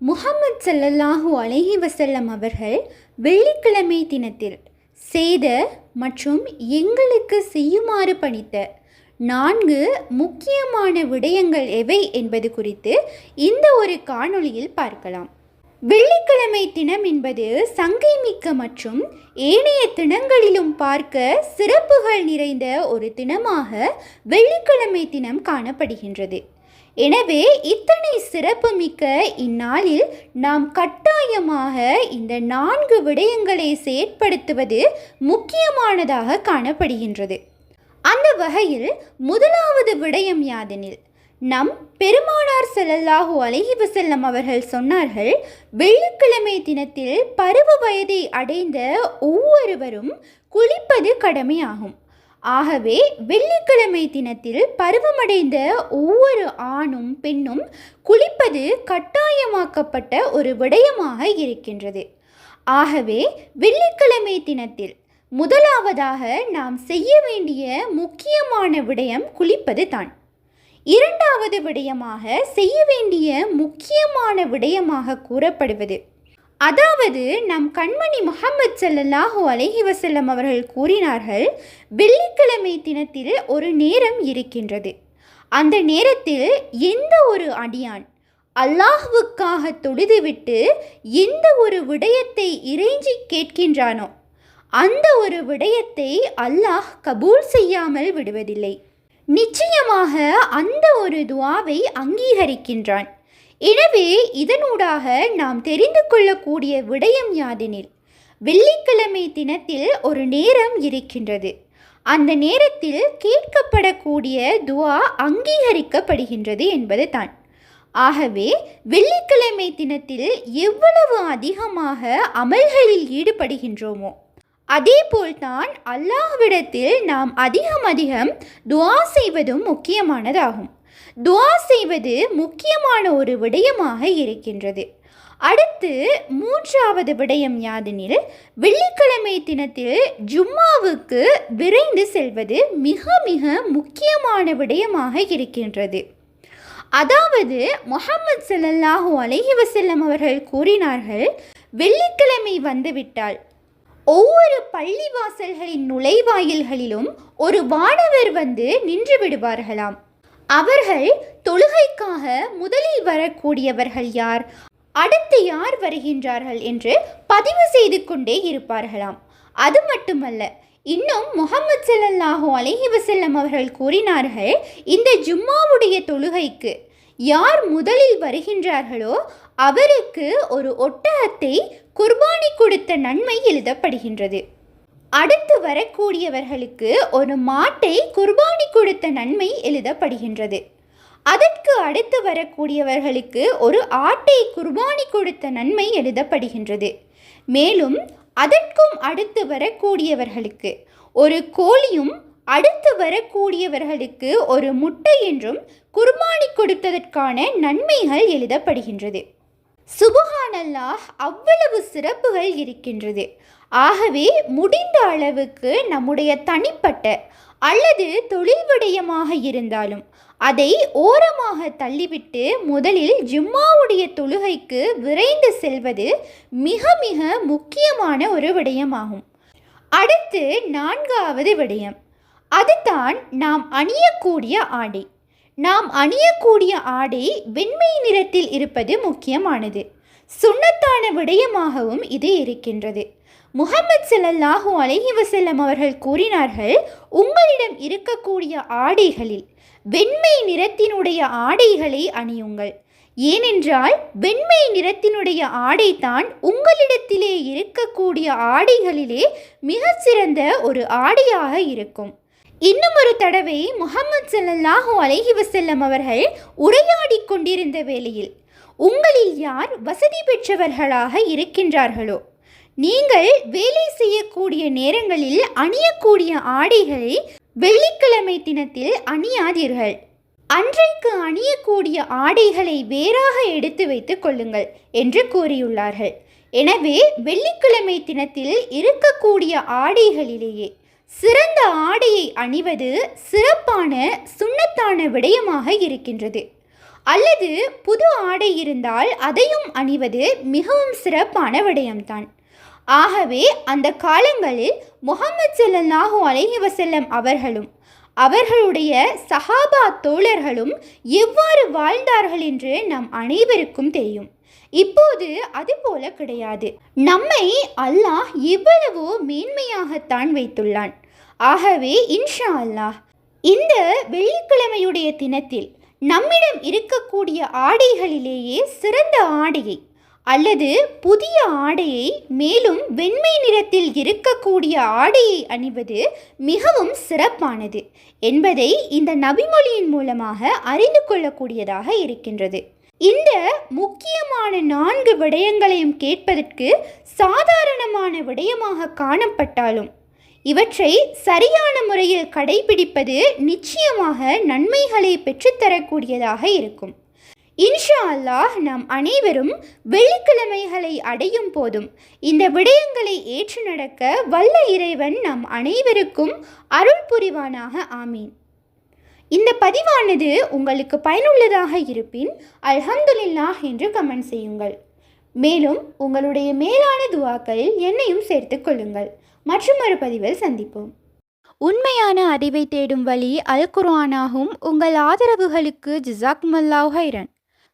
முகமது சல்லல்லாஹூ அலைஹி வசல்லம் அவர்கள் வெள்ளிக்கிழமை தினத்தில் செய்த மற்றும் எங்களுக்கு செய்யுமாறு பணித்த நான்கு முக்கியமான விடயங்கள் எவை என்பது குறித்து இந்த ஒரு காணொளியில் பார்க்கலாம். வெள்ளிக்கிழமை தினம் என்பது சங்கை மிக்க மற்றும் ஏனைய தினங்களிலும் பார்க்க சிறப்புகள் நிறைந்த ஒரு தினமாக வெள்ளிக்கிழமை தினம் காணப்படுகின்றது. எனவே இத்தனை சிறப்புமிக்க இந்நாளில் நாம் கட்டாயமாக இந்த நான்கு விடயங்களை செயற்படுத்துவது முக்கியமானதாக காணப்படுகின்றது. அந்த வகையில் முதலாவது விடயம் யாதெனில் நம் பெருமானார் செல்லல்லாஹு அலைஹி வஸல்லம் அவர்கள் சொன்னார்கள் வெள்ளிக்கிழமை தினத்தில் பருவ வயதை அடைந்த ஒவ்வொருவரும் குளிப்பது கடமையாகும். ஆகவே வெள்ளிக்கிழமை தினத்தில் பருவமடைந்த ஒவ்வொரு ஆணும் பெண்ணும் குளிப்பது கட்டாயமாக்கப்பட்ட ஒரு விடயமாக இருக்கின்றது. ஆகவே வெள்ளிக்கிழமை தினத்தில் முதலாவதாக நாம் செய்ய வேண்டிய முக்கியமான விடயம் குளிப்பது தான். இரண்டாவது விடயமாக செய்ய வேண்டிய முக்கியமான விடயமாக கூறப்படுவது அதாவது நம் கண்மணி முகமது சல்லல்லாஹு அலஹி வசல்லம் அவர்கள் கூறினார்கள் வெள்ளிக்கிழமை தினத்தில் ஒரு நேரம் இருக்கின்றது. அந்த நேரத்தில் எந்த ஒரு அடியான் அல்லாஹுவுக்காக தொழுதுவிட்டு எந்த ஒரு விடயத்தை இறைஞ்சி கேட்கின்றானோ அந்த ஒரு விடயத்தை அல்லாஹ் கபூல் செய்யாமல் விடுவதில்லை. நிச்சயமாக அந்த ஒரு துவாவை அங்கீகரிக்கின்றான். எனவே இதனூடாக நாம் தெரிந்து கொள்ளக்கூடிய விடயம் யாதெனில் வெள்ளிக்கிழமை தினத்தில் ஒரு நேரம் இருக்கின்றது. அந்த நேரத்தில் கேட்கப்படக்கூடிய துவா அங்கீகரிக்கப்படுகின்றது என்பது தான். ஆகவே வெள்ளிக்கிழமை தினத்தில் எவ்வளவு அதிகமாக அமல்களில் ஈடுபடுகின்றோமோ அதேபோல்தான் அல்லாஹ்விடத்தில் நாம் அதிகம் அதிகம் துவா செய்வதும் முக்கியமானதாகும். துவா செய்வது முக்கியமான ஒரு விடயமாக இருக்கின்றது. அடுத்து மூன்றாவது விடயம் யாதெனில் வெள்ளிக்கிழமை தினத்தில் ஜும்மாவுக்கு விரைந்து செல்வது மிக மிக முக்கியமான விடயமாக இருக்கின்றது. அதாவது முகமது ஸல்லல்லாஹு அலஹி வசல்லம் அவர்கள் கூறினார்கள் வெள்ளிக்கிழமை வந்துவிட்டால் ஒவ்வொரு பள்ளிவாசல்களின் நுழைவாயில்களிலும் ஒரு வானவர் வந்து நின்று விடுவார்களாம். அவர்கள் தொழுகைக்காக முதலில் வரக்கூடியவர்கள் யார்? அடுத்து யார் வருகின்றார்கள் என்று பதிவு செய்து கொண்டே இருப்பார்களாம். அது மட்டுமல்ல இன்னும் முகமது ஸல்லல்லாஹு அலஹி வசல்லம் அவர்கள் கூறினார்கள் இந்த ஜும்மாவுடைய தொழுகைக்கு யார் முதலில் வருகின்றார்களோ அவருக்கு ஒரு ஒட்டகத்தை குர்பானி கொடுத்த நன்மை எழுதப்படுகின்றது. அடுத்து வரக்கூடியவர்களுக்கு ஒரு மாட்டை குர்பானி கொடுத்த நன்மை எழுதப்படுகின்றது. அதற்கு அடுத்து வரக்கூடியவர்களுக்கு ஒரு ஆட்டை குர்பானி கொடுத்த நன்மை எழுதப்படுகின்றது. மேலும் அதற்கும் அடுத்து வரக்கூடியவர்களுக்கு ஒரு கோழியும் அடுத்து வரக்கூடியவர்களுக்கு ஒரு முட்டை என்றும் குர்பானி கொடுத்ததற்கான நன்மைகள் எழுதப்படுகின்றது. சுபஹானல்லாஹ் அவ்வளவு சிறப்புகள் இருக்கின்றது. ஆகவே முடிந்த அளவுக்கு நம்முடைய தனிப்பட்ட அல்லது தொழில் விடயமாக இருந்தாலும் அதை ஓரமாக தள்ளிவிட்டு முதலில் ஜும்மாவுடைய தொழுகைக்கு விரைந்து செல்வது மிக மிக முக்கியமான ஒரு விடயமாகும். அடுத்து நான்காவது விடயம். அதுதான் நாம் அணியக்கூடிய ஆடை. நாம் அணியக்கூடிய ஆடை வெண்மை நிறத்தில் இருப்பது முக்கியமானது. சுண்ணத்தான விடயமாகவும் இது இருக்கின்றது. முகமது ஸல்லல்லாஹு அலஹி வசல்லம் அவர்கள் கூறினார்கள் உங்களிடம் இருக்கக்கூடிய ஆடைகளில் வெண்மை நிறத்தினுடைய ஆடைகளை அணியுங்கள். ஏனென்றால் வெண்மை நிறத்தினுடைய ஆடைதான் உங்களிடத்திலே இருக்கக்கூடிய ஆடைகளிலே மிகச்சிறந்த ஒரு ஆடையாக இருக்கும். இன்னும் ஒரு தடவை முகமது ஸல்லல்லாஹு அலஹி வசல்லம் அவர்கள் உரையாடி கொண்டிருந்த வேளையில் உங்களில் யார் வசதி பெற்றவர்களாக இருக்கின்றார்களோ நீங்கள் வேலை செய்யக்கூடிய நேரங்களில் அணியக்கூடிய ஆடைகளை வெள்ளிக்கிழமை தினத்தில் அணியாதீர்கள். அன்றைக்கு அணியக்கூடிய ஆடைகளை வேறாக எடுத்து வைத்துக் கொள்ளுங்கள் என்று கூறியுள்ளார்கள். எனவே வெள்ளிக்கிழமை தினத்தில் இருக்கக்கூடிய ஆடைகளிலேயே சிறந்த ஆடையை அணிவது சிறப்பான சுண்ணத்தான விடயமாக இருக்கின்றது. அல்லது புது ஆடை இருந்தால் அதையும் அணிவது மிகவும் சிறப்பான விடயம்தான். ஆகவே அந்த காலங்களில் முகமது ஸல்லல்லாஹு அலஹி வசல்லம் அவர்களும் அவர்களுடைய சஹாபா தோழர்களும் எவ்வாறு வாழ்ந்தார்கள் என்று நம் அனைவருக்கும் தெரியும். இப்போது அது போல கிடையாது. நம்மை அல்லாஹ் இவ்வளவோ மேன்மையாகத்தான் வைத்துள்ளான். ஆகவே இன்ஷா அல்லாஹ் இந்த வெள்ளிக்கிழமையுடைய தினத்தில் நம்மிடம் இருக்கக்கூடிய ஆடைகளிலேயே சிறந்த ஆடையை அல்லது புதிய ஆடையை மேலும் வெண்மை நிறத்தில் இருக்கக்கூடிய ஆடையை அணிவது மிகவும் சிறப்பானது என்பதை இந்த நபிமொழியின் மூலமாக அறிந்து கொள்ளக்கூடியதாக இருக்கின்றது. இந்த முக்கியமான நான்கு விடயங்களையும் கேட்பதற்கு சாதாரணமான விடயமாக காணப்பட்டாலும் இவற்றை சரியான முறையில் கடைபிடிப்பது நிச்சயமாக நன்மைகளை பெற்றுத்தரக்கூடியதாக இருக்கும். இன்ஷா அல்லாஹ் நாம் அனைவரும் வெள்ளிக்கிழமைகளை அடையும் போதும். இந்த விடயங்களை ஏற்று நடக்க வல்ல இறைவன் நம் அனைவருக்கும் அருள் புரிவானாக ஆமீன். இந்த பதிவானது உங்களுக்கு பயனுள்ளதாக இருப்பின் அல்ஹம்துலில்லாஹ் என்று கமெண்ட் செய்யுங்கள். மேலும் உங்களுடைய மேலான துவாக்களில் என்னையும் சேர்த்துக் கொள்ளுங்கள். மற்றும் ஒரு பதிவில் சந்திப்போம். உண்மையான அறிவை தேடும் வழி அல் குர்ஆனாகும். உங்கள் ஆதரவுகளுக்கு ஜிசாக்மல்லாஹ் ஹைரன்